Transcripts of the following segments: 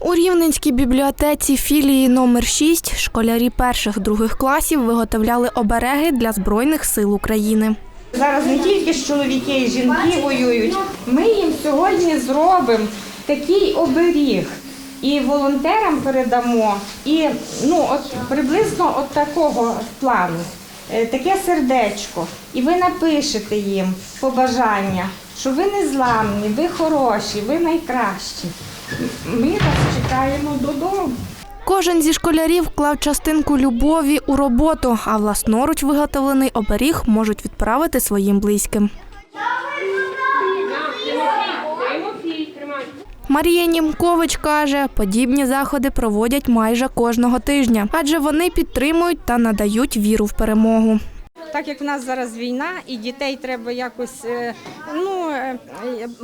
У Рівненській бібліотеці філії номер 6 школярі перших-других класів виготовляли обереги для Збройних сил України. Зараз не тільки ж чоловіки і жінки воюють. Ми їм сьогодні зробимо такий оберіг. І волонтерам передамо, і ну от приблизно от такого плану, е, таке сердечко. І ви напишете їм побажання, що ви не зламні, ви хороші, ви найкращі. Ми вас чекаємо додому. Кожен зі школярів вклав частинку любові у роботу, а власноруч виготовлений оберіг можуть відправити своїм близьким. Марія Німкович каже, подібні заходи проводять майже кожного тижня, адже вони підтримують та надають віру в перемогу. Так як в нас зараз війна, і дітей треба якось е, ну,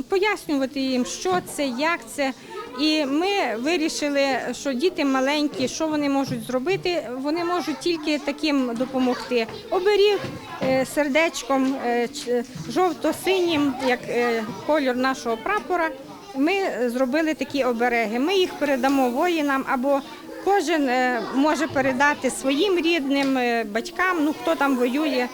пояснювати їм, що це, як це. І ми вирішили, що діти маленькі, що вони можуть зробити, вони можуть тільки таким допомогти. Оберіг е, сердечком е, жовто-синім, як е, кольор нашого прапора. Ми зробили такі обереги. Ми їх передамо воїнам або Кожен е, може передати своїм рідним, е, батькам, ну хто там воює,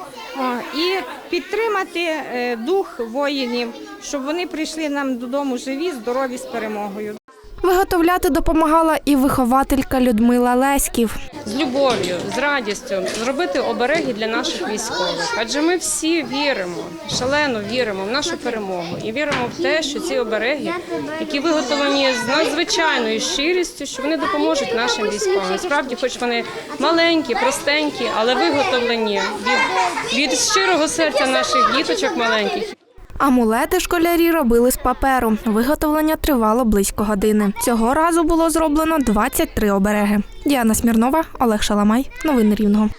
і підтримати е, дух воїнів, щоб вони прийшли нам додому живі, здорові з перемогою. Виготовляти допомагала і вихователька Людмила Леськів. з любов'ю, з радістю зробити обереги для наших військових. Адже ми всі віримо, шалено віримо в нашу перемогу і віримо в те, що ці обереги, які виготовлені з надзвичайною щирістю, що вони допоможуть нашим військовим. Справді, хоч вони маленькі, простенькі, але виготовлені від, від щирого серця наших діточок маленьких. Амулети школярі робили з паперу. Виготовлення тривало близько години. Цього разу було зроблено 23 обереги. Діана Смірнова, Олег Шаламай. Новини Рівного.